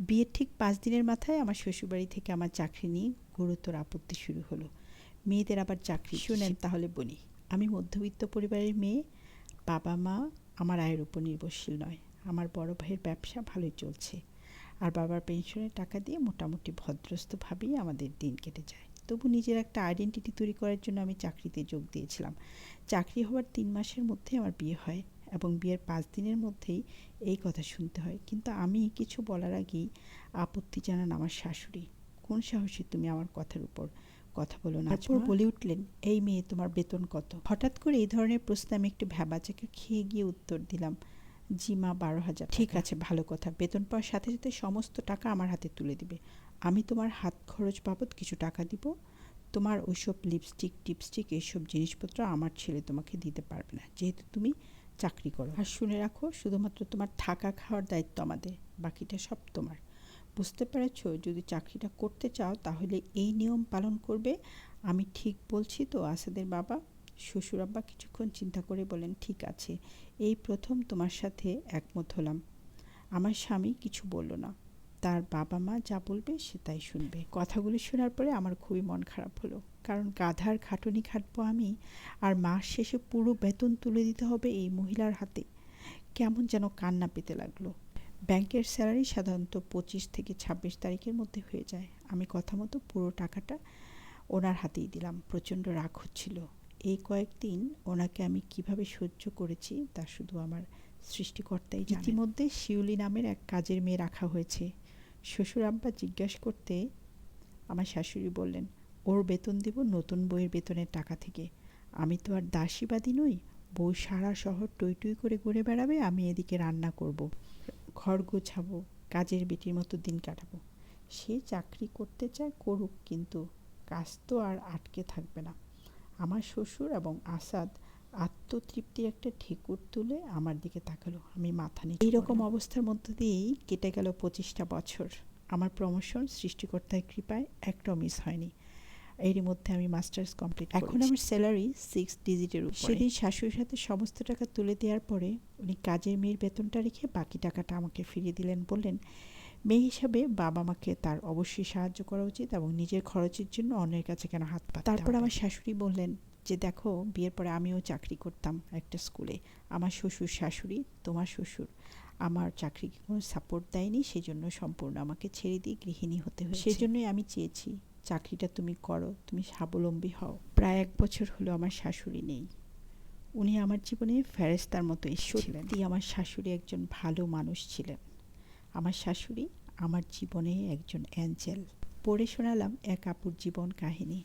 বিয়ের ঠিক পাঁচ দিনের মাথায় আমার শ্বশুরবাড়ি থেকে আমার চাকরি নিয়ে গুরুতর আপত্তি শুরু হলো। মেয়েদের আবার চাকরি। শুনেন তাহলে বলি, আমি মধ্যবিত্ত পরিবারের মেয়ে, বাবা মা আমার আয়ের উপর নির্ভরশীল নয়। আমার বড় ভাইয়ের ব্যবসা ভালোই চলছে। আর বাবার পেনশনের টাকা দিয়ে মোটামুটি ভদ্রস্থভাবেই আমাদের দিন কেটে যায়। তবু নিজের একটা আইডেন্টিটি তৈরি করার জন্য আমি চাকরিতে যোগ দিয়েছিলাম। চাকরি হওয়ার তিন মাসের মধ্যে আমার বিয়ে হয়। এবং বিয়ের পাঁচ দিনের মধ্যেই এই কথা শুনতে হয়। কিন্তু আমি কিছু বলার আগেই আপত্তি জানান আমার শাশুড়ি। কোন সাহসে তুমি আমার কথার উপর? কথা বলো না। তারপর বলে উঠলেন এই মেয়ে তোমার বেতন কত? হঠাৎ করে এই ধরনের প্রশ্নে আমি একটু ভ্যাবাচাকে খেয়ে গিয়ে উত্তর দিলাম জি মা বারো হাজার ঠিক আছে ভালো কথা। বেতন পাওয়ার সাথে সাথে সমস্ত টাকা আমার হাতে তুলে দিবে। আমি তোমার হাত খরচ বাবদ কিছু টাকা দিব। তোমার ওইসব লিপস্টিক টিপস্টিক এইসব জিনিসপত্র আমার ছেলে তোমাকে দিতে পারবে না। যেহেতু তুমি চাকরি করো। আর শুনে রাখো, শুধুমাত্র তোমার থাকা খাওয়ার দায়িত্ব আমাদের, বাকিটা সব তোমার। বুঝতে পেরেছ? যদি চাকরিটা করতে চাও, তাহলে এই নিয়ম পালন করবে। আমি ঠিক বলছি তো, আসাদের বাবা, শ্বশুর আব্বা কিছুক্ষণ চিন্তা করে বলেন, ঠিক আছে। এই প্রথম তোমার সাথে একমত হলাম। আমার স্বামী কিছু বলল না। তার বাবা মা যা বলবে সে তাই শুনবে। কথাগুলি শোনার পরে আমার খুবই মন খারাপ হলো। কারণ গাধার খাটুনি খাটবো আমি আর মাস শেষে পুরো বেতন তুলে দিতে হবে এই মহিলার হাতে। কেমন যেন কান্না পেতে লাগল। ব্যাংকের স্যালারি সাধারণত পঁচিশ থেকে ছাব্বিশ তারিখের মধ্যে হয়ে যায়। আমি কথা মতো পুরো টাকাটা ওনার হাতেই দিলাম। প্রচণ্ড রাগ হচ্ছিল। এই কয়েকদিন ওনাকে আমি কীভাবে সহ্য করেছি তা শুধু আমার সৃষ্টিকর্তাই ইতিমধ্যে শিউলি নামের এক কাজের মেয়ে রাখা হয়েছে। শ্বশুর আব্বা জিজ্ঞাসা করতে আমার শাশুড়ি বললেন, ওর বেতন দিব নতুন বইয়ের বেতনের টাকা থেকে আমি তো আর দাসীবাদী নই, বউ সারা শহর টই টই করে ঘুরে বেড়াবে, আমি এদিকে রান্না করব। ঘর গোছাবো, কাজের বেটির মতো দিন কাটাবো সে চাকরি করতে চায় করুক, কিন্তু কাজ তো আর আটকে থাকবে না আমার শ্বশুর এবং আসাদ আত্মতৃপ্তির একটা ঠেকুর তুলে আমার দিকে তাকালো। আমি মাথা নিয়ে এইরকম অবস্থার মধ্য দিয়েই কেটে গেল পঁচিশটা বছর। আমার প্রমোশন সৃষ্টিকর্তার কৃপায় একটাও মিস হয়নি। এরই মধ্যে আমি মাস্টার্স কমপ্লিট এখন আমার স্যালারি সিক্স ডিজিটের উপর। সেদিন শাশুড়ির সাথে সমস্ত টাকা তুলে দেওয়ার পরে উনি কাজের মেয়ের বেতনটা রেখে বাকি টাকাটা আমাকে ফিরিয়ে দিলেন বললেন মেয়ে হিসাবে বাবা মাকে তার অবশ্যই সাহায্য করা উচিত এবং নিজের খরচের জন্য অন্যের কাছে কেন হাত পা তারপর আমার শাশুড়ি বললেন যে দেখো বিয়ের পরে আমিও চাকরি করতাম একটা স্কুলে আমার শ্বশুর শাশুড়ি তোমার শ্বশুর আমার চাকরিকে কোনো সাপোর্ট দেয়নি সেজন্য সম্পূর্ণ আমাকে ছেড়ে দিয়ে গৃহিণী হতে হয়েছে। সেজন্যই আমি চেয়েছি চাকরিটা তুমি করো তুমি স্বাবলম্বী হও। প্রায় এক বছর হলো আমার শাশুড়ি নেই। উনি আমার জীবনে ফেরেস্তার মতো এসেছিলেন। সত্যি? আমার শাশুড়ি একজন ভালো মানুষ ছিলেন। আমার শাশুড়ি আমার জীবনে একজন অ্যাঞ্জেল পড়ে শোনালাম এক আপুর জীবন কাহিনী।